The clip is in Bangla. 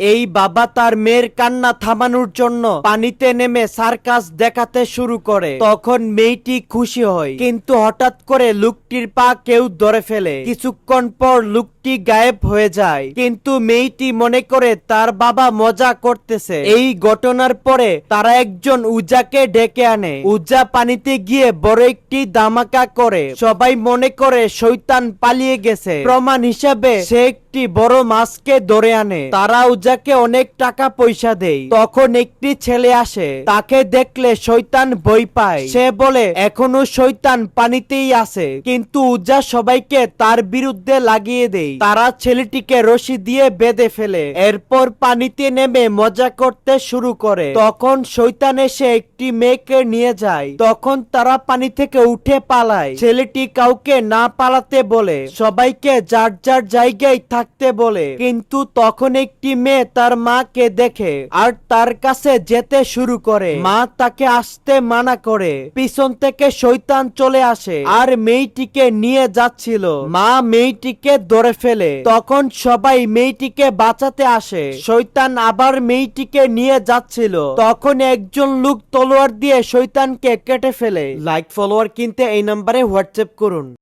এই বাবা তার মেয়ের কান্না থামানোর জন্য পানিতে নেমে সার্কাস দেখাতে শুরু করে। তখন মেয়েটি খুশি হয়, কিন্তু হঠাৎ করে লোকটির পা কেউ ধরে ফেলে। কিছুক্ষণ পর লোকটি গায়েব হয়ে যায়, কিন্তু মেয়েটি মনে করে তার বাবা মজা করতেছে। এই ঘটনার পরে তারা একজন উজাকে ডেকে আনে। উজা পানিতে গিয়ে বড় একটি দামাকা করে। সবাই মনে করে শৈতান পালিয়ে গেছে। প্রমাণ হিসাবে সে একটি বড় মাছকে ধরে আনে। তারা উজাকে অনেক টাকা পয়সা দেয়। তখন একটি ছেলে আসে। তাকে দেখলে শৈতান বই পায়। সে বলে, এখনও শৈতান পানিতেই আছে। কিন্তু উজা সবাইকে তার বিরুদ্ধে লাগিয়ে দেয়। তারা ছেলেটিকে রশি দিয়ে বেঁধে ফেলে। এরপর পানিতে নেমে মজা করতে শুরু করে। তখন শৈতান এসে একটি মেয়েকে নিয়ে যায়। তখন তারা পানি থেকে উঠে পালায়। ছেলেটি কাউকে না পালাতে বলে। সবাইকে যার যার জায়গায় থাকতে বলে। কিন্তু তখন একটি মেয়ে তার মাকে দেখে আর তার কাছে যেতে শুরু করে। মা তাকে আসতে মানা করে। পিছন থেকে শৈতান চলে আসে আর মেয়েটিকে নিয়ে যাচ্ছিল। মা মেয়েটিকে ধরে ফেলে। তখন সবাই মেয়েটিকে বাঁচাতে আসে। শৈতান আবার মেয়েটিকে নিয়ে যাচ্ছিল। তখন একজন লোক তলোয়ার দিয়ে শৈতানকে কেটে ফেলে। লাইক, ফলোয়ার কিনতে এই নাম্বারে হোয়াটসঅ্যাপ করুন।